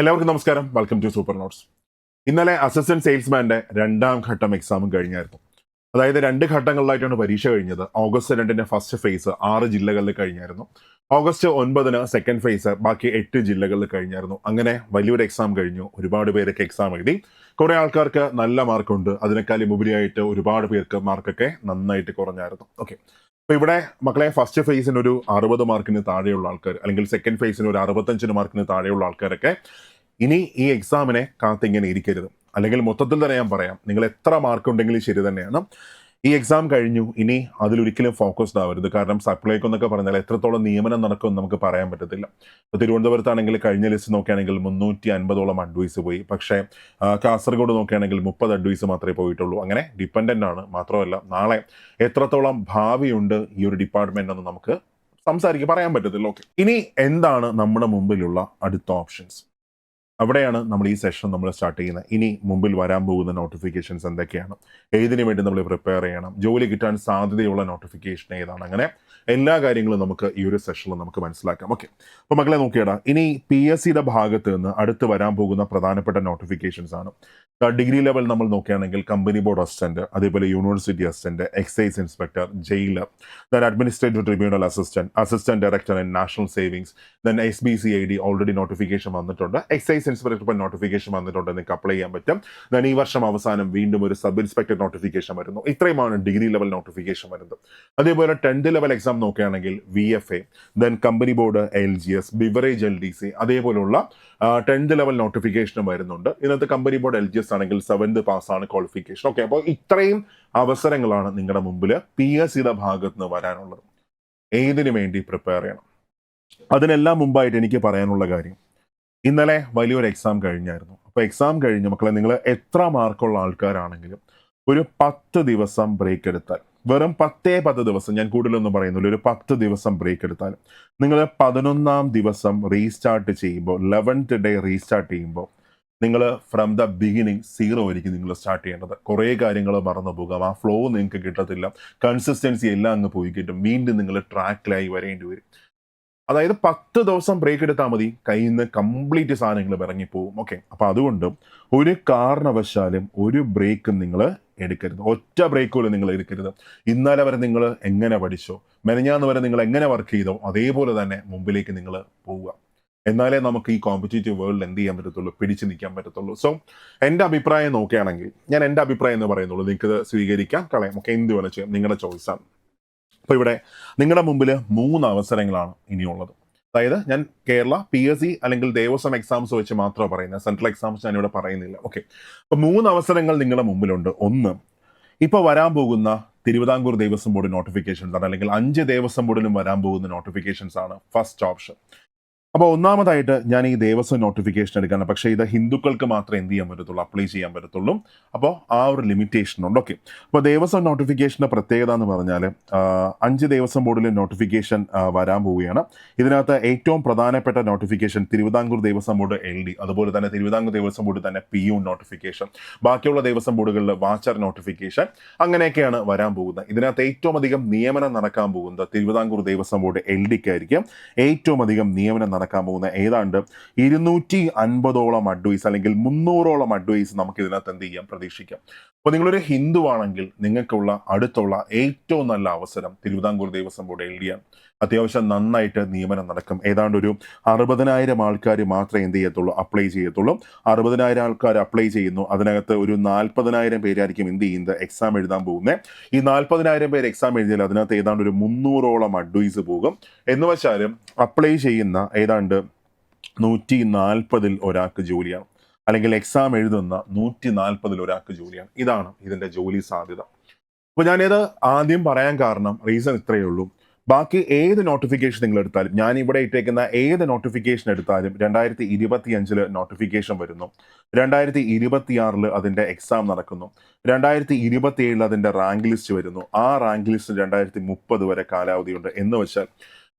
എല്ലാവർക്കും നമസ്കാരം. Welcome to super notes ഇന്നലെ അസിസ്റ്റന്റ് സെയിൽസ്മാന്റെ രണ്ടാം ഘട്ടം എക്സാമും കഴിഞ്ഞായിരുന്നു. അതായത് രണ്ട് ഘട്ടങ്ങളിലായിട്ടാണ് പരീക്ഷ കഴിഞ്ഞത്. ഓഗസ്റ്റ് രണ്ടിന്റെ ഫസ്റ്റ് ഫേസ് ആറ് ജില്ലകളിൽ കഴിഞ്ഞായിരുന്നു. ഓഗസ്റ്റ് ഒൻപതിന് സെക്കൻഡ് ഫേസ് ബാക്കി എട്ട് ജില്ലകളിൽ കഴിഞ്ഞായിരുന്നു. അങ്ങനെ വലിയൊരു എക്സാം കഴിഞ്ഞു. ഒരുപാട് പേരൊക്കെ എക്സാം എഴുതി. കുറേ ആൾക്കാർക്ക് നല്ല മാർക്കുണ്ട് അതിനേക്കാളും ഉപരിയായിട്ട് ഒരുപാട് പേർക്ക് മാർക്കൊക്കെ നന്നായിട്ട് കുറഞ്ഞായിരുന്നു. ഓക്കെ അപ്പൊ ഇവിടെ മക്കളെ ഫസ്റ്റ് ഫേസിന് ഒരു അറുപത് മാർക്കിന് താഴെയുള്ള ആൾക്കാർ അല്ലെങ്കിൽ സെക്കൻഡ് ഫേസിന് ഒരു അറുപത്തഞ്ചിന് മാർക്കിന് താഴെയുള്ള ആൾക്കാരൊക്കെ ഇനി ഈ എക്സാമിനെ കാത്തിങ്ങനെ ഇരിക്കരുത്. അല്ലെങ്കിൽ മൊത്തത്തിൽ തന്നെ ഞാൻ പറയാം നിങ്ങൾ എത്ര മാർക്ക് ഉണ്ടെങ്കിലും ശരി തന്നെയാണ്. ഈ എക്സാം കഴിഞ്ഞു. ഇനി അതിലൊരിക്കലും ഫോക്കസ്ഡ് ആവരുത്. കാരണം സപ്ലൈക്ക് എന്നൊക്കെ പറഞ്ഞാൽ എത്രത്തോളം നിയമനം നടക്കുമെന്ന് നമുക്ക് പറയാൻ പറ്റത്തില്ല. ഇപ്പോൾ തിരുവനന്തപുരത്താണെങ്കിൽ കഴിഞ്ഞ ലിസ്റ്റ് നോക്കുകയാണെങ്കിൽ മുന്നൂറ്റി അൻപതോളം അഡ്വൈസ് പോയി. പക്ഷേ കാസർഗോഡ് നോക്കുകയാണെങ്കിൽ മുപ്പത് അഡ്വൈസ് മാത്രമേ പോയിട്ടുള്ളൂ. അങ്ങനെ ഡിപ്പെൻഡന്റ് ആണ്. മാത്രമല്ല നാളെ എത്രത്തോളം ഭാവിയുണ്ട് ഈ ഒരു ഡിപ്പാർട്ട്മെന്റ് എന്ന് നമുക്ക് സംസാരിക്കുക പറയാൻ പറ്റത്തില്ല. ഓക്കെ ഇനി എന്താണ് നമ്മുടെ മുമ്പിലുള്ള അടുത്ത ഓപ്ഷൻസ് അവിടെയാണ് നമ്മൾ ഈ സെഷൻ നമ്മൾ സ്റ്റാർട്ട് ചെയ്യുന്നത്. ഇനി മുമ്പിൽ വരാൻ പോകുന്ന നോട്ടിഫിക്കേഷൻസ് എന്തൊക്കെയാണ്? ഏതിനു വേണ്ടി നമ്മൾ പ്രിപ്പയർ ചെയ്യണം? ജോലി കിട്ടാൻ സാധ്യതയുള്ള നോട്ടിഫിക്കേഷൻ ഏതാണ്? അങ്ങനെ എല്ലാ കാര്യങ്ങളും നമുക്ക് ഈ ഒരു സെഷനിൽ നമുക്ക് മനസ്സിലാക്കാം. ഓക്കെ അപ്പോൾ മക്കളെ നോക്കിയടാ ഇനി പി എസ് സിയുടെ ഭാഗത്ത് നിന്ന് അടുത്ത് വരാൻ പോകുന്ന പ്രധാനപ്പെട്ട നോട്ടിഫിക്കേഷൻസ് ആണ്. ഡിഗ്രി ലെവൽ നമ്മൾ നോക്കുകയാണെങ്കിൽ കമ്പനി ബോർഡ് അസിസ്റ്റന്റ് അതേപോലെ university assistant excise inspector jailer then administrative tribunal assistant assistant director in national savings then S B C I D already notification വന്നിട്ടുണ്ട്. എക്സൈസ് ഇൻസ്പെക്ടർ ഇപ്പോൾ നോട്ടിഫിക്കേഷൻ വന്നിട്ടുണ്ട്. നിങ്ങൾക്ക് apply ചെയ്യാൻ പറ്റും. Then ഈ വർഷം അവസാനം വീണ്ടും ഒരു സബ് ഇൻസ്പെക്ടർ നോട്ടിഫിക്കേഷൻ വരുന്നു. ഇത്രയുമാണ് ഡിഗ്രി ലെവൽ നോട്ടിഫിക്കേഷൻ വരുന്നത്. അതേപോലെ ടെൻത്ത് ലെവൽ എക്സാം നോക്കുകയാണെങ്കിൽ V F A then company board L G S beverage L D C അതേപോലുള്ള ടെൻത്ത് ലെവൽ നോട്ടിഫിക്കേഷനും വരുന്നുണ്ട്. ഇന്നത്തെ company board L G S ആണെങ്കിൽ സെവൻത് പാസ്സാണ് ക്വാളിഫിക്കേഷൻ ഓക്കെ അപ്പോൾ ഇത്രയും അവസരങ്ങളാണ് നിങ്ങളുടെ മുമ്പിൽ പി എസ് സിയുടെ ഭാഗത്ത് നിന്ന് വരാനുള്ളത്. ഏതിനു വേണ്ടി പ്രിപ്പയർ ചെയ്യണം? അതിനെല്ലാം മുമ്പായിട്ട് എനിക്ക് പറയാനുള്ള കാര്യം ഇന്നലെ വലിയൊരു എക്സാം കഴിഞ്ഞായിരുന്നു. അപ്പോൾ എക്സാം കഴിഞ്ഞ് മക്കളെ നിങ്ങൾ എത്ര മാർക്കുള്ള ആൾക്കാരാണെങ്കിലും ഒരു പത്ത് ദിവസം ബ്രേക്ക് എടുത്താൽ വെറും പത്തേ പത്ത് ദിവസം ഞാൻ കൂടുതലൊന്നും പറയുന്നില്ല ഒരു പത്ത് ദിവസം ബ്രേക്ക് എടുത്താൽ. നിങ്ങൾ പതിനൊന്നാം ദിവസം റീസ്റ്റാർട്ട് ചെയ്യുമ്പോൾ ലെവൻത്ത് ഡേ റീസ്റ്റാർട്ട് ചെയ്യുമ്പോൾ നിങ്ങൾ ഫ്രം ദ ബിഗിനിങ് സീറോ ആയിരിക്കും നിങ്ങൾ സ്റ്റാർട്ട് ചെയ്യേണ്ടത്. കുറേ കാര്യങ്ങൾ മറന്നു പോകാം. ആ ഫ്ലോ നിങ്ങൾക്ക് കിട്ടത്തില്ല. കൺസിസ്റ്റൻസി എല്ലാം അങ്ങ് പോയി കിട്ടും. വീണ്ടും നിങ്ങൾ ട്രാക്കിലായി വരേണ്ടി വരും. അതായത് പത്ത് ദിവസം ബ്രേക്ക് എടുത്താൽ മതി. കയ്യിൽ നിന്ന് കംപ്ലീറ്റ് സാധനങ്ങൾ ഇറങ്ങിപ്പോവും. ഓക്കെ അപ്പോൾ അതുകൊണ്ട് ഒരു കാരണവശാലും ഒരു ബ്രേക്കും നിങ്ങൾ എടുക്കരുത്. ഒറ്റ ബ്രേക്ക് പോലും നിങ്ങൾ എടുക്കരുത്. ഇന്നലെ വരെ നിങ്ങൾ എങ്ങനെ പഠിച്ചോ മെനഞ്ഞാന്ന് വരെ നിങ്ങൾ എങ്ങനെ വർക്ക് ചെയ്തോ അതേപോലെ തന്നെ മുമ്പിലേക്ക് നിങ്ങൾ പോവുക. എന്നാലേ നമുക്ക് ഈ കോമ്പറ്റേറ്റീവ് വേൾഡിൽ എന്ത് ചെയ്യാൻ പറ്റത്തുള്ളൂ പിടിച്ചു നിൽക്കാൻ പറ്റത്തുള്ളൂ. സോ എന്റെ അഭിപ്രായം നോക്കുകയാണെങ്കിൽ ഞാൻ എന്റെ അഭിപ്രായം എന്ന് പറയുന്നുള്ളൂ നിങ്ങൾക്ക് സ്വീകരിക്കാം. കളയാം. ഒക്കെ എന്ത് വേണം ചെയ്യാം. നിങ്ങളുടെ ചോയ്സാണ് അപ്പോൾ ഇവിടെ നിങ്ങളുടെ മുമ്പിൽ മൂന്ന് അവസരങ്ങളാണ് ഇനിയുള്ളത്. അതായത് ഞാൻ കേരള പി എസ് സി അല്ലെങ്കിൽ ദേവസ്വം എക്സാംസ് വെച്ച് മാത്രമേ പറയുന്നത് സെൻട്രൽ എക്സാംസ് ഞാൻ ഇവിടെ പറയുന്നില്ല. ഓക്കെ അപ്പോൾ മൂന്ന് അവസരങ്ങൾ നിങ്ങളുടെ മുമ്പിലുണ്ട്. ഒന്ന് ഇപ്പോൾ വരാൻ പോകുന്ന തിരുവിതാംകൂർ ദേവസ്വം ബോർഡ് നോട്ടിഫിക്കേഷൻസ് ആണ്. അല്ലെങ്കിൽ അഞ്ച് ദേവസ്വം ബോർഡിലും വരാൻ പോകുന്ന നോട്ടിഫിക്കേഷൻസ് ആണ് ഫസ്റ്റ് ഓപ്ഷൻ അപ്പോൾ ഒന്നാമതായിട്ട് ഞാൻ ഈ ദേവസ്വം നോട്ടിഫിക്കേഷൻ എടുക്കാണ് പക്ഷേ ഇത് ഹിന്ദുക്കൾക്ക് മാത്രമേ എന്ത് ചെയ്യാൻ പറ്റത്തുള്ളൂ അപ്ലൈ ചെയ്യാൻ പറ്റത്തുള്ളൂ. അപ്പോൾ ആ ഒരു ലിമിറ്റേഷൻ ഉണ്ട്. ഓക്കെ അപ്പോൾ ദേവസ്വം നോട്ടിഫിക്കേഷന്റെ പ്രത്യേകത എന്ന് പറഞ്ഞാൽ അഞ്ച് ദേവസ്വം ബോർഡിൽ നോട്ടിഫിക്കേഷൻ വരാൻ പോവുകയാണ്. ഇതിനകത്ത് ഏറ്റവും പ്രധാനപ്പെട്ട notification Travancore Devaswom board L D അതുപോലെ തന്നെ തിരുവിതാംകൂർ ദേവസ്വം ബോർഡ് തന്നെ പി യു നോട്ടിഫിക്കേഷൻ ബാക്കിയുള്ള ദേവസ്വം ബോർഡുകളിൽ വാച്ചർ നോട്ടിഫിക്കേഷൻ അങ്ങനെയൊക്കെയാണ് വരാൻ പോകുന്നത്. ഇതിനകത്ത് ഏറ്റവും അധികം നിയമനം നടക്കാൻ പോകുന്നത് തിരുവിതാംകൂർ ദേവസ്വം ബോർഡ് എൽ ഡിക്കായിരിക്കും ഏറ്റവും അധികം നിയമനം നടക്കാൻ പോകുന്ന ഏതാണ്ട് ഇരുന്നൂറ്റി അൻപതോളം അഡ്വൈസ് അല്ലെങ്കിൽ മുന്നൂറോളം അഡ്വൈസ് നമുക്ക് ഇതിനകത്ത് എന്ത് ചെയ്യാം പ്രതീക്ഷിക്കാം. അപ്പോൾ നിങ്ങളൊരു ഹിന്ദു ആണെങ്കിൽ നിങ്ങൾക്കുള്ള അടുത്തുള്ള ഏറ്റവും നല്ല അവസരം Travancore Devaswom board L D അത്യാവശ്യം നന്നായിട്ട് നിയമനം നടക്കും. ഏതാണ്ട് ഒരു അറുപതിനായിരം ആൾക്കാർ മാത്രമേ എന്ത് ചെയ്യത്തുള്ളൂ അപ്ലൈ ചെയ്യത്തുള്ളൂ. അറുപതിനായിരം ആൾക്കാർ അപ്ലൈ ചെയ്യുന്നു. അതിനകത്ത് ഒരു നാൽപ്പതിനായിരം പേരായിരിക്കും എന്ത് ചെയ്യുന്നത് എക്സാം എഴുതാൻ പോകുന്നത് ഈ നാൽപ്പതിനായിരം പേര് എക്സാം എഴുതിയാൽ അതിനകത്ത് ഏതാണ്ട് ഒരു മുന്നൂറോളം അഡ്വൈസ് പോകും. എന്ന് വെച്ചാലും അപ്ലൈ ചെയ്യുന്ന ഏതാണ്ട് നൂറ്റി നാൽപ്പതിൽ ഒരാൾക്ക് ജോലിയാണ്. അല്ലെങ്കിൽ എക്സാം എഴുതുന്ന നൂറ്റി നാൽപ്പതിൽ ഒരാൾക്ക് ജോലിയാണ്. ഇതാണ് ഇതിന്റെ ജോലി സാധ്യത. അപ്പോൾ ഞാനിത് ആദ്യം പറയാൻ കാരണം റീസൺ ഇത്രയേ ഉള്ളൂ. ബാക്കി ഏത് നോട്ടിഫിക്കേഷൻ നിങ്ങൾ എടുത്താലും ഞാൻ ഇവിടെ ഇട്ടേക്കുന്ന ഏത് നോട്ടിഫിക്കേഷൻ എടുത്താലും രണ്ടായിരത്തി ഇരുപത്തി അഞ്ചിൽ നോട്ടിഫിക്കേഷൻ വരുന്നു. രണ്ടായിരത്തി ഇരുപത്തി ആറിൽ അതിന്റെ എക്സാം നടക്കുന്നു. രണ്ടായിരത്തി ഇരുപത്തി ഏഴിൽ അതിന്റെ റാങ്ക് ലിസ്റ്റ് വരുന്നു. ആ റാങ്ക് ലിസ്റ്റ് രണ്ടായിരത്തി മുപ്പത് വരെ കാലാവധിയുണ്ട്. എന്ന് വെച്ചാൽ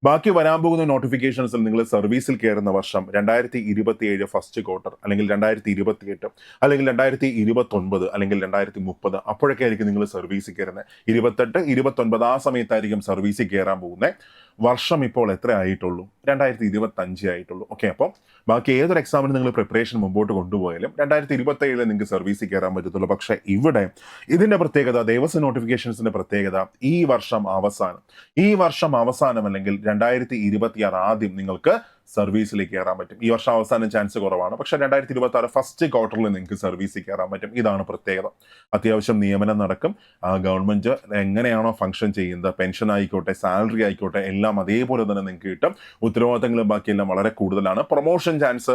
ബാക്കി വരാൻ പോകുന്ന നോട്ടിഫിക്കേഷൻസിൽ നിങ്ങൾ സർവീസിൽ കയറുന്ന വർഷം രണ്ടായിരത്തി ഇരുപത്തി ഏഴ് ഫസ്റ്റ് ക്വാർട്ടർ അല്ലെങ്കിൽ രണ്ടായിരത്തി ഇരുപത്തി എട്ട് അല്ലെങ്കിൽ രണ്ടായിരത്തി ഇരുപത്തി ഒൻപത് അല്ലെങ്കിൽ രണ്ടായിരത്തി മുപ്പത് അപ്പോഴൊക്കെ ആയിരിക്കും നിങ്ങൾ സർവീസിൽ കയറുന്നത് ഇരുപത്തെട്ട് ഇരുപത്തൊൻപത് ആ സമയത്തായിരിക്കും സർവീസിൽ കയറാൻ പോകുന്നത് വർഷം ഇപ്പോൾ എത്ര ആയിട്ടുള്ളൂ? രണ്ടായിരത്തി ഇരുപത്തി അഞ്ച് ആയിട്ടുള്ളൂ. ഓക്കെ അപ്പോൾ ബാക്കി ഏതൊരു എക്സാമിന് നിങ്ങൾ പ്രിപ്പറേഷൻ മുമ്പോട്ട് കൊണ്ടുപോയാലും രണ്ടായിരത്തി ഇരുപത്തി ഏഴിൽ നിങ്ങൾക്ക് സർവീസിൽ കയറാൻ പറ്റത്തുള്ളൂ. പക്ഷേ ഇവിടെ ഇതിന്റെ പ്രത്യേകത ദേവസ്വം നോട്ടിഫിക്കേഷൻസിന്റെ പ്രത്യേകത ഈ വർഷം അവസാനം ഈ വർഷം അവസാനം അല്ലെങ്കിൽ രണ്ടായിരത്തി ഇരുപത്തിയാറ് ആദ്യം നിങ്ങൾക്ക് സർവീസിലേക്ക് കയറാൻ പറ്റും. ഈ വർഷം അവസാനം ചാൻസ് കുറവാണ്. പക്ഷെ രണ്ടായിരത്തി ഇരുപത്തി ആറ് ഫസ്റ്റ് ക്വാർട്ടറിൽ നിങ്ങൾക്ക് സർവീസിൽ കയറാൻ പറ്റും. ഇതാണ് പ്രത്യേകത. അത്യാവശ്യം നിയമനം നടക്കും. ആ, ഗവൺമെന്റ് എങ്ങനെയാണോ ഫംഗ്ഷൻ ചെയ്യുന്നത്? പെൻഷൻ ആയിക്കോട്ടെ സാലറി ആയിക്കോട്ടെ എല്ലാം അതേപോലെ തന്നെ നിങ്ങൾക്ക് കിട്ടും. ഉത്തരവാദിത്തങ്ങളും ബാക്കിയെല്ലാം വളരെ കൂടുതലാണ്. പ്രൊമോഷൻ ചാൻസ്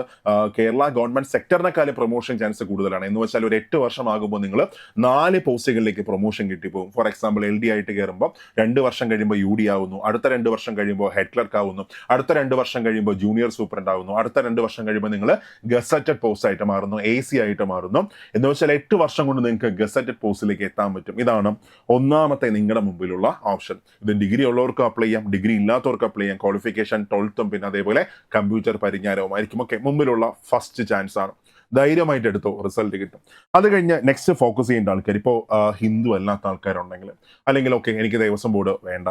കേരള ഗവൺമെന്റ് സെക്ടറിനെക്കാളും പ്രൊമോഷൻ ചാൻസ് കൂടുതലാണ്. എന്ന് വെച്ചാൽ ഒരു എട്ട് വർഷമാകുമ്പോൾ നിങ്ങൾ നാല് പോസ്റ്റുകളിലേക്ക് പ്രൊമോഷൻ കിട്ടിപ്പോകും. ഫോർ എക്സാമ്പിൾ എൽ ഡി ആയിട്ട് കയറുമ്പോൾ രണ്ട് വർഷം കഴിയുമ്പോൾ യു ഡി ആവുന്നു. അടുത്ത രണ്ട് വർഷം കഴിയുമ്പോൾ ഹെഡ് ക്ലർക്ക് ആവുന്നു. അടുത്ത രണ്ട് വർഷം കഴിയുമ്പോൾ ജൂനിയർ സൂപ്രണ്ട് ആകുന്നു അടുത്ത രണ്ട് വർഷം കഴിയുമ്പോൾ നിങ്ങൾ ഗസറ്റഡ് പോസ്റ്റ് ആയിട്ട് മാറുന്നു എ സി ആയിട്ട് മാറുന്നു. എന്ന് വെച്ചാൽ എട്ട് വർഷം കൊണ്ട് നിങ്ങൾക്ക് ഗസറ്റഡ് പോസ്റ്റിലേക്ക് എത്താൻ പറ്റും. ഇതാണ് ഒന്നാമത്തെ നിങ്ങളുടെ മുമ്പിലുള്ള ഓപ്ഷൻ ഇത് ഡിഗ്രി ഉള്ളവർക്ക് അപ്ലൈ ചെയ്യാം ഡിഗ്രി ഇല്ലാത്തവർക്ക് അപ്ലൈ ചെയ്യാം. ക്വാളിഫിക്കേഷൻ ട്വൽത്തും പിന്നെ അതേപോലെ കമ്പ്യൂട്ടർ പരിജ്ഞാനവുമായിരിക്കും. ഒക്കെ മുമ്പിലുള്ള ഫസ്റ്റ് ചാൻസ് ആണ്. ധൈര്യമായിട്ട് എടുത്തു റിസൾട്ട് കിട്ടും. അത് കഴിഞ്ഞ് നെക്സ്റ്റ് ഫോക്കസ് ചെയ്യേണ്ട ആൾക്കാർ ഇപ്പോൾ ഹിന്ദു അല്ലാത്ത ആൾക്കാരുണ്ടെങ്കിൽ അല്ലെങ്കിൽ ഓക്കെ എനിക്ക് ദേവസ്വം ബോർഡ് വേണ്ട.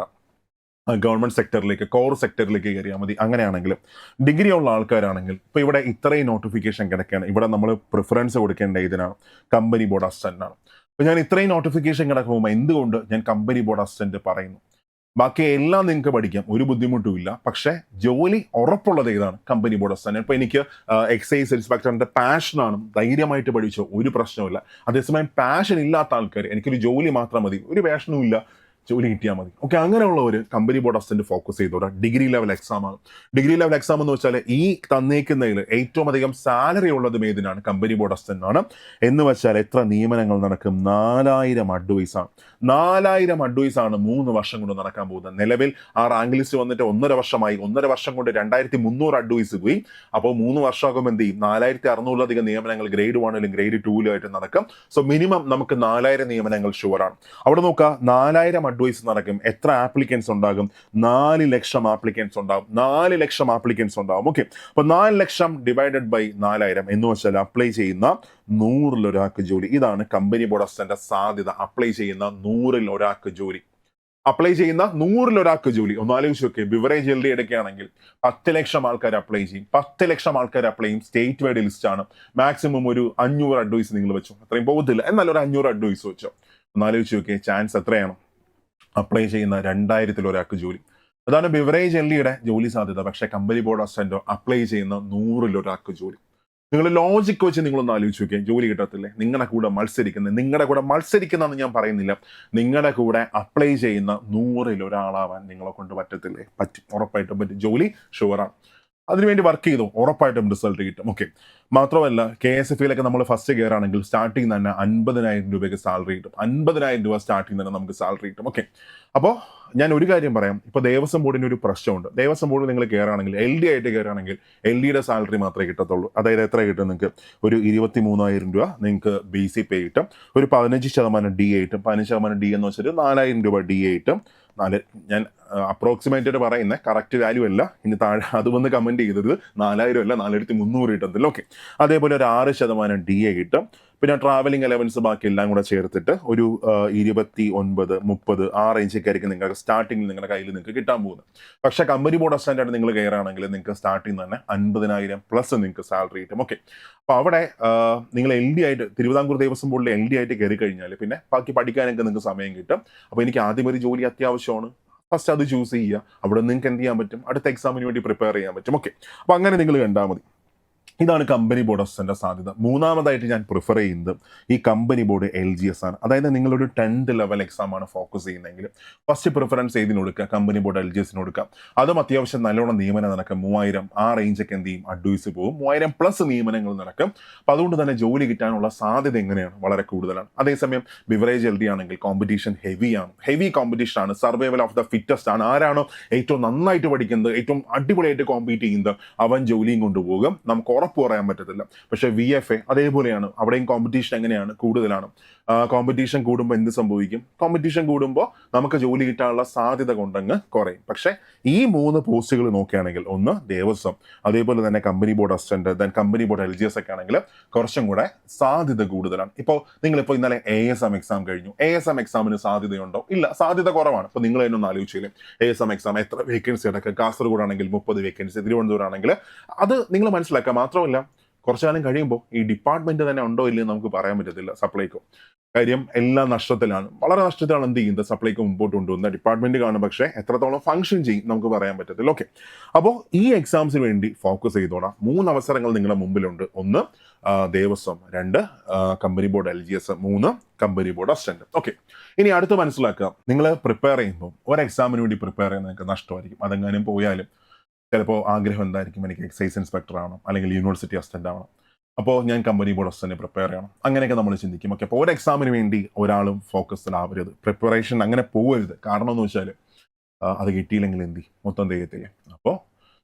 ഗവൺമെന്റ് സെക്ടറിലേക്ക് കോർ സെക്ടറിലേക്ക് കയറിയാൽ മതി. അങ്ങനെയാണെങ്കിലും ഡിഗ്രി ഉള്ള ആൾക്കാരാണെങ്കിൽ ഇപ്പോൾ ഇവിടെ ഇത്രയും നോട്ടിഫിക്കേഷൻ കിടക്കുകയാണ്. ഇവിടെ നമ്മൾ പ്രിഫറൻസ് കൊടുക്കേണ്ട ഇതിനാണ്. കമ്പനി ബോർഡ് അസിസ്റ്റന്റാണ് അപ്പോൾ ഞാൻ ഇത്രയും നോട്ടിഫിക്കേഷൻ കിടക്കുമ്പോൾ എന്തുകൊണ്ട് ഞാൻ കമ്പനി ബോർഡ് അസിസ്റ്റന്റ് പറയുന്നു? ബാക്കി എല്ലാം നിങ്ങൾക്ക് പഠിക്കാം. ഒരു ബുദ്ധിമുട്ടുമില്ല പക്ഷേ ജോലി ഉറപ്പുള്ളത് ഏതാണ്? കമ്പനി ബോർഡ് അസിസ്റ്റന്റ് ഇപ്പോൾ എനിക്ക് എക്സൈസ് ഇൻസ്പെക്ടറിന്റെ പാഷനാണ് ധൈര്യമായിട്ട് പഠിച്ചോ ഒരു പ്രശ്നവുമില്ല. അതേസമയം പാഷൻ ഇല്ലാത്ത ആൾക്കാർ എനിക്കൊരു ജോലി മാത്രം മതി. ഒരു പാഷനും ഇല്ല. ജോലി കിട്ടിയാൽ മതി. ഓക്കെ ഒരു കമ്പനി ബോർഡ് അസിസ്റ്റന്റ് ഫോക്കസ് ചെയ്തോടെ ഡിഗ്രി ലെവൽ എക്സാം ആണ്. ഡിഗ്രി ലെവൽ എക്സാം എന്ന് വെച്ചാൽ ഈ തന്നേക്കുന്നതിൽ ഏറ്റവും അധികം സാലറി ഉള്ളതും ഏതിനാണ് കമ്പനി ബോർഡ് അസിസ്റ്റന്റ് ആണ്. എന്ന് വെച്ചാൽ എത്ര നിയമനങ്ങൾ നടക്കും? നാലായിരം അഡ്വൈസ് ആണ്. നാലായിരം അഡ്വൈസ് ആണ് മൂന്ന് വർഷം കൊണ്ട് നടക്കാൻ പോകുന്നത്. നിലവിൽ ആ റാങ്ക് ലിസ്റ്റ് വന്നിട്ട് ഒന്നര വർഷമായി. ഒന്നര വർഷം കൊണ്ട് രണ്ടായിരത്തി മുന്നൂറ് അഡ്വൈസ് പോയി. അപ്പോൾ മൂന്ന് വർഷമാകുമ്പോൾ എന്ത് ചെയ്യും? നാലായിരത്തി അറുന്നൂറിലധികം നിയമനങ്ങൾ ഗ്രേഡ് വണ്ണിലും ഗ്രേഡ് ടൂലും ആയിട്ട് നടക്കും. സോ മിനിമം നമുക്ക് നാലായിരം നിയമനങ്ങൾ ഷുവറാണ് അവിടെ നോക്കുക നാലായിരം അഡ്വൈസ് നടക്കും. എത്ര ആപ്ലിക്കൻസ് ഉണ്ടാകും? നാല് ലക്ഷം ആപ്ലിക്കൻസ് ഉണ്ടാകും. നാല് ലക്ഷം ആപ്ലിക്കൻസ് ഉണ്ടാകും. ഓക്കെ അപ്പൊ നാല് ലക്ഷം ഡിവൈഡഡ് ബൈ നാലായിരം എന്ന് വെച്ചാൽ അപ്ലൈ ചെയ്യുന്ന നൂറിൽ ഒരാൾക്ക് ജോലി. ഇതാണ് കമ്പനി ബോർഡ് അസിസ്റ്റന്റ് സാധ്യത. അപ്ലൈ ചെയ്യുന്ന നൂറിൽ ഒരാൾക്ക് ജോലി. അപ്ലൈ ചെയ്യുന്ന നൂറിൽ ഒരാൾക്ക് ജോലി. ഒന്ന് ആലോചിച്ച് നോക്കിയേ. ബിവറേജ് എൽ ഡി എടുക്കുകയാണെങ്കിൽ പത്ത് ലക്ഷം ആൾക്കാർ അപ്ലൈ ചെയ്യും. പത്ത് ലക്ഷം ആൾക്കാർ അപ്ലൈ ചെയ്യും. സ്റ്റേറ്റ് വൈഡ് ലിസ്റ്റ് ആണ്. മാക്സിമം ഒരു അഞ്ഞൂറ് അഡ്വൈസ് നിങ്ങൾ വെച്ചു. അത്രയും പോകത്തില്ല എന്നാൽ ഒരു അഞ്ഞൂറ് അഡ്വൈസ് വെച്ചോ. ഒന്ന് ആലോചിച്ച് ചാൻസ് എത്രയാണ്? അപ്ലൈ ചെയ്യുന്ന രണ്ടായിരത്തിൽ ഒരാൾക്ക് ജോലി. അതാണ് ബിവറേജ് എൽ ഡിയുടെ ജോലി സാധ്യത. പക്ഷേ കമ്പനി ബോർഡ് അസിസ്റ്റന്റോ അപ്ലൈ ചെയ്യുന്ന നൂറിൽ ഒരാൾക്ക് ജോലി. നിങ്ങൾ ലോജിക്ക് വെച്ച് നിങ്ങളൊന്ന് ആലോചിച്ച് നോക്കിയാൽ ജോലി കിട്ടത്തില്ലേ? നിങ്ങളുടെ കൂടെ മത്സരിക്കുന്ന. നിങ്ങളുടെ കൂടെ മത്സരിക്കുന്നതെന്ന് ഞാൻ പറയുന്നില്ല. നിങ്ങളുടെ കൂടെ അപ്ലൈ ചെയ്യുന്ന നൂറിൽ ഒരാളാവാൻ നിങ്ങളെ കൊണ്ട് പറ്റത്തില്ലേ? പറ്റും. ഉറപ്പായിട്ടും പറ്റും. ജോലി ഷുവറാണ് അതിനുവേണ്ടി വർക്ക് ചെയ്തു. ഉറപ്പായിട്ടും റിസൾട്ട് കിട്ടും. ഓക്കെ മാത്രമല്ല കെ എസ് എഫ് ഇയിലൊക്കെ നമ്മൾ ഫസ്റ്റ് കയറാണെങ്കിൽ സ്റ്റാർട്ടിങ് തന്നെ അൻപതിനായിരം രൂപയ്ക്ക് സാലറി കിട്ടും. അൻപതിനായിരം രൂപ സ്റ്റാർട്ടിങ് തന്നെ നമുക്ക് സാലറി കിട്ടും. ഓക്കെ അപ്പോൾ ഞാൻ ഒരു കാര്യം പറയാം. ഇപ്പോൾ ദേവസ്വം ബോർഡിന് ഒരു പ്രശ്നമുണ്ട്. ദേവസ്വം ബോർഡിൽ നിങ്ങൾ കയറുകയാണെങ്കിൽ എൽ ഡി ആയിട്ട് കയറുകയാണെങ്കിൽ എൽ ഡിയുടെ സാലറി മാത്രമേ കിട്ടത്തുള്ളൂ. അതായത് എത്ര കിട്ടും നിങ്ങൾക്ക്? ഒരു ഇരുപത്തി മൂന്നായിരം രൂപ നിങ്ങൾക്ക് ബി സി പേ കിട്ടും. ഒരു പതിനഞ്ച് ശതമാനം ഡി എ കിട്ടും. പതിനഞ്ച് ശതമാനം ഡി എന്ന് വെച്ചാൽ നാലായിരം രൂപ ഡി എ കിട്ടും. നാല് ഞാൻ അപ്രോക്സിമേറ്റ് പറയുന്ന. കറക്റ്റ് വാല്യൂ അല്ല. ഇനി താഴെ അത് വന്ന് കമന്റ് ചെയ്തത് നാലായിരം അല്ല നാലായിരത്തി മുന്നൂറ് കിട്ടത്തില്ല. ഓക്കെ അതേപോലെ ഒരു ആറ് ശതമാനം ഡി എ കിട്ടും. പിന്നെ ട്രാവലിംഗ് അലവൻസ് ബാക്കി എല്ലാം കൂടെ ചേർത്തിട്ട് ഒരു ഇരുപത്തി ഒൻപത് മുപ്പത് ആ റേഞ്ചൊക്കെ ആയിരിക്കും നിങ്ങൾക്ക് സ്റ്റാർട്ടിങ്ങിൽ നിങ്ങളുടെ കയ്യിൽ നിങ്ങൾക്ക് കിട്ടാൻ പോകുന്നത്. പക്ഷെ കമ്പനി ബോർഡ് അസിസ്റ്റന്റായിട്ട് നിങ്ങൾ കയറുകയാണെങ്കിൽ നിങ്ങൾക്ക് സ്റ്റാർട്ടിങ് തന്നെ അൻപതിനായിരം പ്ലസ് നിങ്ങൾക്ക് സാലറി കിട്ടും. ഓക്കെ അപ്പോൾ അവിടെ നിങ്ങൾ എൽ ഡി ആയിട്ട് തിരുവിതാംകൂർ ദേവസ്വം ബോർഡിൽ എൽ ഡി ആയിട്ട് കയറി കഴിഞ്ഞാൽ പിന്നെ ബാക്കി പഠിക്കാനൊക്കെ നിങ്ങൾക്ക് സമയം കിട്ടും. അപ്പോൾ എനിക്ക് ആദ്യം ഒരു ജോലി അത്യാവശ്യമാണ്. ഫസ്റ്റ് അത് ചൂസ് ചെയ്യുക. അവിടെ നിങ്ങൾക്ക് എന്ത് ചെയ്യാൻ പറ്റും? അടുത്ത എക്സാമിന് വേണ്ടി പ്രിപ്പയർ ചെയ്യാൻ പറ്റും. ഓക്കെ അപ്പോൾ അങ്ങനെ നിങ്ങൾ കണ്ടാൽ മതി. ഇതാണ് കമ്പനി ബോർഡ് അസിസ്റ്റന്റെ സാധ്യത. മൂന്നാമതായിട്ട് ഞാൻ പ്രിഫർ ചെയ്യുന്നത് ഈ company board L G S ആണ്. അതായത് നിങ്ങളൊരു ടെൻത്ത് ലെവൽ എക്സാം ആണ് ഫോക്കസ് ചെയ്യുന്നതെങ്കിൽ ഫസ്റ്റ് പ്രിഫറൻസ് ഏതിന് കൊടുക്കുക? കമ്പനി ബോർഡ് എൽ ജി എസിന് കൊടുക്കുക. അതും അത്യാവശ്യം നല്ലോണം നിയമനം നടക്കും. മൂവായിരം ആ റേഞ്ചൊക്കെ എന്ത് ചെയ്യും? അഡ്വൈസ് പോകും. മൂവായിരം പ്ലസ് നിയമനങ്ങൾ നടക്കും. അപ്പം അതുകൊണ്ട് തന്നെ ജോലി കിട്ടാനുള്ള സാധ്യത എങ്ങനെയാണ്? വളരെ കൂടുതലാണ്. അതേസമയം ബിവറേജ് എൽ ഡി ആണെങ്കിൽ കോമ്പറ്റീഷൻ ഹെവിയാണ് ഹെവി കോമ്പറ്റീഷൻ ആണ്. സർവൈവൽ ഓഫ് ദ ഫിറ്റസ്റ്റ് ആണ്. ആരാണോ ഏറ്റവും നന്നായിട്ട് പഠിക്കുന്നത് ഏറ്റവും അടിപൊളിയായിട്ട് കോമ്പീറ്റ് ചെയ്യുന്നത് അവൻ ജോലിയും കൊണ്ടുപോകും. നമുക്ക് ഉറപ്പ് പറയാൻ പറ്റത്തില്ല. പക്ഷേ വി എഫ് എ അതേപോലെയാണ്. അവിടെയും കോമ്പറ്റീഷൻ എങ്ങനെയാണ്? കൂടുതലാണ്. കോമ്പറ്റീഷൻ കൂടുമ്പോൾ എന്ത് സംഭവിക്കും? കോമ്പറ്റീഷൻ കൂടുമ്പോൾ നമുക്ക് ജോലി കിട്ടാനുള്ള സാധ്യത കൊണ്ടങ്ങ് കുറയും. പക്ഷേ ഈ മൂന്ന് പോസ്റ്റുകൾ നോക്കുകയാണെങ്കിൽ ഒന്ന് ദേവസ്വം അതേപോലെ തന്നെ company board assistant then company board L G S ഒക്കെ ആണെങ്കിൽ കുറച്ചും കൂടെ സാധ്യത കൂടുതലാണ്. ഇപ്പോൾ നിങ്ങളിപ്പോൾ ഇന്നലെ എ എസ് എം എക്സാം കഴിഞ്ഞു. എ എസ് എം എക്സാമിന് സാധ്യതയുണ്ടോ? ഇല്ല സാധ്യത കുറവാണ്. ഇപ്പോൾ നിങ്ങൾ തന്നെ ഒന്ന് ആലോചിച്ചില്ലേ എ എസ് എം എക്സാം എത്ര വേക്കൻസി അടക്കം? കാസർഗോഡ് ആണെങ്കിൽ മുപ്പത് വേക്കൻസി തിരുവനന്തപുരം ആണെങ്കിൽ അത് നിങ്ങൾ മനസ്സിലാക്കുക. മാത്രമല്ല കുറച്ചു കാലം കഴിയുമ്പോൾ ഈ ഡിപ്പാർട്ട്മെന്റ് തന്നെ ഉണ്ടോ ഇല്ലയോ നമുക്ക് പറയാൻ പറ്റത്തില്ല സപ്ലൈക്കോ കാര്യം എല്ലാ നഷ്ടത്തിലാണ്. വളരെ നഷ്ടത്തിലാണ് എന്ത് ചെയ്യുന്നത് സപ്ലൈക്കോ മുമ്പോട്ട് കൊണ്ടുവന്ന ഡിപ്പാർട്ട്മെന്റ് കാണും. പക്ഷേ എത്രത്തോളം ഫംഗ്ഷൻ ചെയ്യും നമുക്ക് പറയാൻ പറ്റത്തില്ല. ഓക്കെ അപ്പോൾ ഈ എക്സാംസിന് വേണ്ടി ഫോക്കസ് ചെയ്തോടാം മൂന്ന് അവസരങ്ങൾ നിങ്ങളുടെ മുമ്പിലുണ്ട്. ഒന്ന് ദേവസ്വം. രണ്ട് company board L G S മൂന്ന് കമ്പനി ബോർഡ് അസിസ്റ്റന്റ് ഓക്കെ ഇനി അടുത്ത് മനസ്സിലാക്കുക. നിങ്ങൾ പ്രിപ്പയർ ചെയ്യുമ്പോൾ ഒരു എക്സാമിന് വേണ്ടി പ്രിപ്പയർ ചെയ്യുന്ന നിങ്ങൾക്ക് നഷ്ടമായിരിക്കും. അതെങ്ങാനും പോയാലും. ചിലപ്പോൾ ആഗ്രഹം എന്തായിരിക്കും? എനിക്ക് എക്സൈസ് ഇൻസ്പെക്ടർ ആവണം. അല്ലെങ്കിൽ യൂണിവേഴ്സിറ്റി അസിസ്റ്റന്റ് ആവണം. അപ്പോൾ ഞാൻ കമ്പനി ബോർഡ് അസിസ്റ്റന്റ് പ്രിപ്പയർ ചെയ്യണം. അങ്ങനെയൊക്കെ നമ്മൾ ചിന്തിക്കും. ഓക്കെ അപ്പോൾ ഒരു എക്സാമിന് വേണ്ടി ഒരാളും ഫോക്കസ്ഡ് ആവരുത്. പ്രിപ്പറേഷൻ അങ്ങനെ പോകരുത് കാരണം എന്ന് വെച്ചാൽ അത് കിട്ടിയില്ലെങ്കിൽ എന്ത് ചെയ്യും? മൊത്തം തെയ്യത്തില്ലേ അപ്പോൾ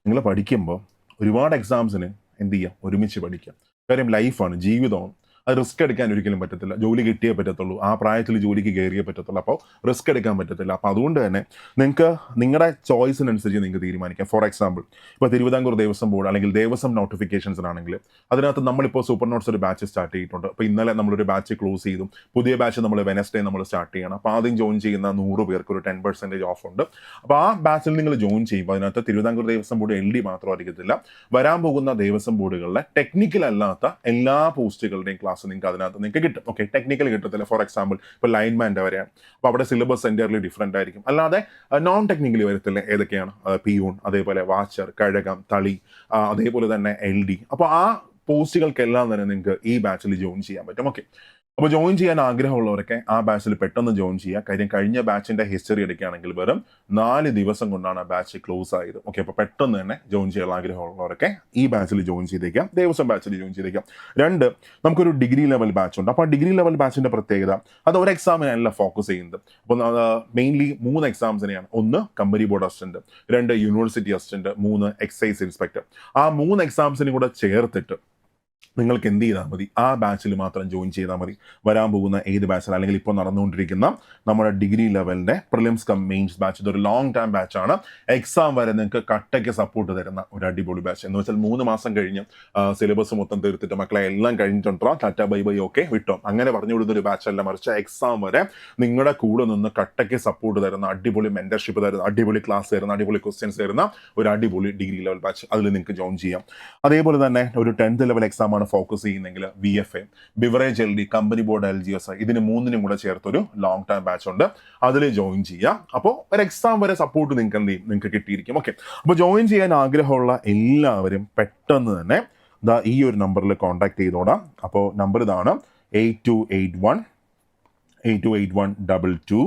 നിങ്ങൾ പഠിക്കുമ്പോൾ ഒരുപാട് എക്സാംസിന് എന്ത് ചെയ്യാം? ഒരുമിച്ച് പഠിക്കാം. കാര്യം ലൈഫാണ് ജീവിതമാണ്. അത് റിസ്ക് എടുക്കാൻ ഒരിക്കലും പറ്റത്തില്ല. ജോലി കിട്ടിയേ പറ്റത്തുള്ളൂ. ആ പ്രായത്തിൽ ജോലിക്ക് കയറിയേ പറ്റത്തുള്ളൂ. അപ്പോൾ റിസ്ക് എടുക്കാൻ പറ്റത്തില്ല. അപ്പോൾ അതുകൊണ്ട് തന്നെ നിങ്ങൾക്ക് നിങ്ങളുടെ ചോയ്സിനനുസരിച്ച് നിങ്ങൾക്ക് തീരുമാനിക്കാം. ഫോർ എക്സാമ്പിൾ ഇപ്പോൾ തിരുവിതാംകൂർ ദേവസ്വം ബോർഡ് അല്ലെങ്കിൽ ദേവസ്വം നോട്ടിഫിക്കേഷൻസിനാണെങ്കിൽ അതിനകത്ത് നമ്മളിപ്പോൾ സൂപ്പർ നോട്ട്സ് ഒരു ബാച്ച് സ്റ്റാർട്ട് ചെയ്തിട്ടുണ്ട്. അപ്പോൾ ഇന്നലെ നമ്മളൊരു ബാച്ച് ക്ലോസ് ചെയ്തു. പുതിയ ബാച്ച് നമ്മൾ വെനസ്ഡേ നമ്മൾ സ്റ്റാർട്ട് ചെയ്യണം. അപ്പോൾ ആദ്യം ജോയിൻ ചെയ്യുന്ന നൂറ് പേർക്ക് ഒരു ടെൻ പെർസെന്റേജ് ഓഫ് ഉണ്ട്. അപ്പോൾ ആ ബാച്ചിൽ നിങ്ങൾ ജോയിൻ ചെയ്യുമ്പോൾ അതിനകത്ത് Thiruvithamkoor Devaswom board L D മാത്രമായിരിക്കത്തില്ല. വരാൻ പോകുന്ന ദേവസ്വം ബോർഡുകളിലെ ടെക്നിക്കൽ അല്ലാത്ത എല്ലാ പോസ്റ്റുകളുടെയും ക്ലാസ് നിങ്ങൾക്ക് അതിനകത്ത് നിങ്ങൾക്ക് കിട്ടും. ഓക്കെ ടെക്നിക്കൽ കിട്ടത്തില്ല. ഫോർ എക്സാമ്പിൾ ഇപ്പോൾ ലൈൻമാന്റെ വരെയാണ്. അപ്പോൾ അവിടെ സിലബസ് എന്റയർലി ഡിഫറെന്റ് ആയിരിക്കും. അല്ലാതെ നോൺ ടെക്നിക്കലി വരത്തില്ല. ഏതൊക്കെയാണ്? പിയൂൺ അതേപോലെ വാച്ചർ കഴകം തളി അതേപോലെ തന്നെ എൽ ഡി. അപ്പോൾ ആ പോസ്റ്റുകൾക്കെല്ലാം തന്നെ നിങ്ങൾക്ക് ഈ ബാച്ചിൽ ജോയിൻ ചെയ്യാൻ പറ്റും. ഓക്കെ അപ്പോൾ ജോയിൻ ചെയ്യാൻ ആഗ്രഹമുള്ളവരൊക്കെ ആ ബാച്ചിൽ പെട്ടെന്ന് ജോയിൻ ചെയ്യുക. കാര്യം കഴിഞ്ഞ ബാച്ചിന്റെ ഹിസ്റ്ററി എടുക്കുകയാണെങ്കിൽ വെറും നാല് ദിവസം കൊണ്ടാണ് ആ ബാച്ച് ക്ലോസ് ആയത്. ഓക്കെ അപ്പോൾ പെട്ടെന്ന് തന്നെ ജോയിൻ ചെയ്യാൻ ആഗ്രഹമുള്ളവരൊക്കെ ഈ ബാച്ചിൽ ജോയിൻ ചെയ്തേക്കാം. ദേവസ്വം ബാച്ചിൽ ജോയിൻ ചെയ്തേക്കാം. രണ്ട് നമുക്കൊരു ഡിഗ്രി ലെവൽ ബാച്ച് ഉണ്ട്. അപ്പോൾ ആ ഡിഗ്രി ലെവൽ ബാച്ചിന്റെ പ്രത്യേകത അത് ഒരു എക്സാമിനല്ല ഫോക്കസ് ചെയ്യുന്നത്. അപ്പോൾ മെയിൻലി മൂന്ന് എക്സാംസിനെയാണ് ഒന്ന് കമ്പനി ബോർഡ് അസിസ്റ്റന്റ് രണ്ട് യൂണിവേഴ്സിറ്റി അസിസ്റ്റന്റ് മൂന്ന് എക്സൈസ് ഇൻസ്പെക്ടർ ആ മൂന്ന് എക്സാംസിനും കൂടെ ചേർത്തിട്ട് നിങ്ങൾക്ക് എന്ത് ചെയ്താൽ മതി? ആ ബാച്ചിൽ മാത്രം ജോയിൻ ചെയ്താൽ മതി. വരാൻ പോകുന്ന ഏത് ബാച്ചിൽ അല്ലെങ്കിൽ ഇപ്പോൾ നടന്നുകൊണ്ടിരിക്കുന്ന നമ്മുടെ ഡിഗ്രി ലെവലിന്റെ പ്രിലിംസ് കം മെയിൻസ് ബാച്ച് ഇതൊരു ലോങ് ടൈം ബാച്ചാണ് എക്സാം വരെ നിങ്ങൾക്ക് കട്ടയ്ക്ക് സപ്പോർട്ട് തരുന്ന ഒരു അടിപൊളി ബാച്ച് എന്ന് വെച്ചാൽ മൂന്ന് മാസം കഴിഞ്ഞ് സിലബസ് മൊത്തം തീർത്തിട്ട് മക്കളെ എല്ലാം കഴിഞ്ഞിട്ടുണ്ടോ? ടാറ്റ ബൈ ബൈ ഓക്കെ വിട്ടോ. അങ്ങനെ പറഞ്ഞു കൊടുത്ത ഒരു ബാച്ചല്ല മറിച്ച് എക്സാം വരെ നിങ്ങളുടെ കൂടെ നിന്ന് കട്ടയ്ക്ക് സപ്പോർട്ട് തരുന്ന അടിപൊളി മെന്റർഷിപ്പ് തരുന്ന അടിപൊളി ക്ലാസ് തരുന്ന അടിപൊളി ക്വസ്റ്റ്യൻസ് തരുന്ന ഒരു അടിപൊളി ഡിഗ്രി ലെവൽ ബാച്ച് അതിൽ നിങ്ങൾക്ക് ജോയിൻ ചെയ്യാം. അതേപോലെ തന്നെ ഒരു ടെൻത്ത് ലെവൽ എക്സാം ആണ് ഫോക്കസ് ചെയ്യുന്നതെങ്കിൽ V F A beverage L D company board L G S ഇതിന് മൂന്നിനും കൂടെ ചേർത്തൊരു ലോങ് ടൈം ബാച്ച് ഉണ്ട്. അതിൽ ജോയിൻ ചെയ്യാം അപ്പോൾ ഒരു എക്സാം വരെ സപ്പോർട്ട് നിങ്ങൾക്ക് എന്ത് ചെയ്യും? നിങ്ങൾക്ക് കിട്ടിയിരിക്കും. ഓക്കെ അപ്പോൾ ജോയിൻ ചെയ്യാൻ ആഗ്രഹമുള്ള എല്ലാവരും പെട്ടെന്ന് തന്നെ ദാ ഈ ഒരു നമ്പറിൽ കോൺടാക്ട് ചെയ്തോടാം. അപ്പോൾ നമ്പർ ഇതാണ് eight two eight one eight two eight one double two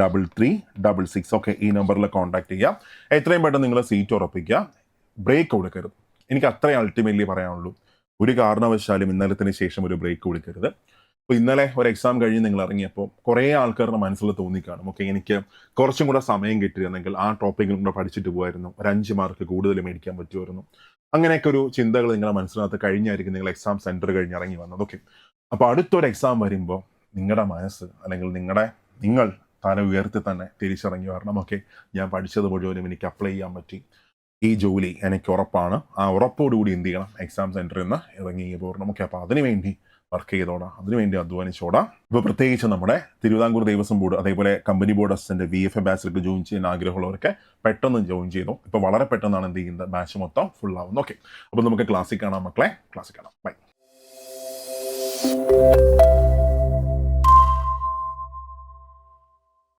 double three double six okay ഈ നമ്പറിൽ കോൺടാക്ട് ചെയ്യാം എത്രയും പെട്ടെന്ന് നിങ്ങൾ സീറ്റ് ഉറപ്പിക്കുക. ബ്രേക്ക് കൊടുക്കരുത് എനിക്ക് അത്രയും അൾട്ടിമേറ്റ്ലി പറയാനുള്ളൂ. ഒരു കാരണവശാലും ഇന്നലത്തിന് ശേഷം ഒരു ബ്രേക്ക് കൊടുക്കരുത്. അപ്പോൾ ഇന്നലെ ഒരു എക്സാം കഴിഞ്ഞ് നിങ്ങൾ ഇറങ്ങിയപ്പോൾ കുറേ ആൾക്കാരുടെ മനസ്സിൽ തോന്നിക്കാണും ഓക്കെ എനിക്ക് കുറച്ചും കൂടെ സമയം കിട്ടിയിരുന്നെങ്കിൽ ആ ടോപ്പിക്കിലും കൂടെ പഠിച്ചിട്ട് പോകുമായിരുന്നു ഒരു അഞ്ച് മാർക്ക് കൂടുതൽ മേടിക്കാൻ പറ്റുമായിരുന്നു. അങ്ങനെയൊക്കെ ഒരു ചിന്തകൾ നിങ്ങളുടെ മനസ്സിനകത്ത് കഴിഞ്ഞായിരിക്കും നിങ്ങൾ എക്സാം സെന്റർ കഴിഞ്ഞ് ഇറങ്ങി വന്നത്. ഓക്കെ അപ്പോൾ അടുത്തൊരു എക്സാം വരുമ്പോൾ നിങ്ങളുടെ മനസ്സ് അല്ലെങ്കിൽ നിങ്ങളുടെ നിങ്ങൾ തല ഉയർത്തി തന്നെ തിരിച്ചിറങ്ങി വരണം. ഓക്കെ ഞാൻ പഠിച്ചത് മുഴുവനും എനിക്ക് അപ്ലൈ ചെയ്യാൻ പറ്റി. ഈ ജോലി എനിക്ക് ഉറപ്പാണ്. ആ ഉറപ്പോടുകൂടി എന്ത് ചെയ്യണം? എക്സാം സെന്ററിൽ നിന്ന് ഇറങ്ങി പോരണം ഓക്കെ അപ്പോൾ അതിനുവേണ്ടി വർക്ക് ചെയ്തോടാം അതിനുവേണ്ടി അധ്വാനിച്ചോടാം. ഇപ്പോൾ പ്രത്യേകിച്ച് നമ്മുടെ തിരുവിതാംകൂർ ദേവസ്വം ബോർഡ് അതേപോലെ company board assistant V F A ബാച്ചിലേക്ക് join ചെയ്യാൻ ആഗ്രഹമുള്ളവരൊക്കെ പെട്ടെന്ന് ജോയിൻ ചെയ്തു. ഇപ്പോൾ വളരെ പെട്ടെന്നാണ് എന്ത് ചെയ്യുന്നത്? ബാച്ച് മൊത്തം ഫുൾ ആവുന്നത് ഓക്കെ അപ്പോൾ നമുക്ക് ക്ലാസ്സിൽ കാണാം മക്കളെ. ക്ലാസ്സിൽ കാണാം. ബൈ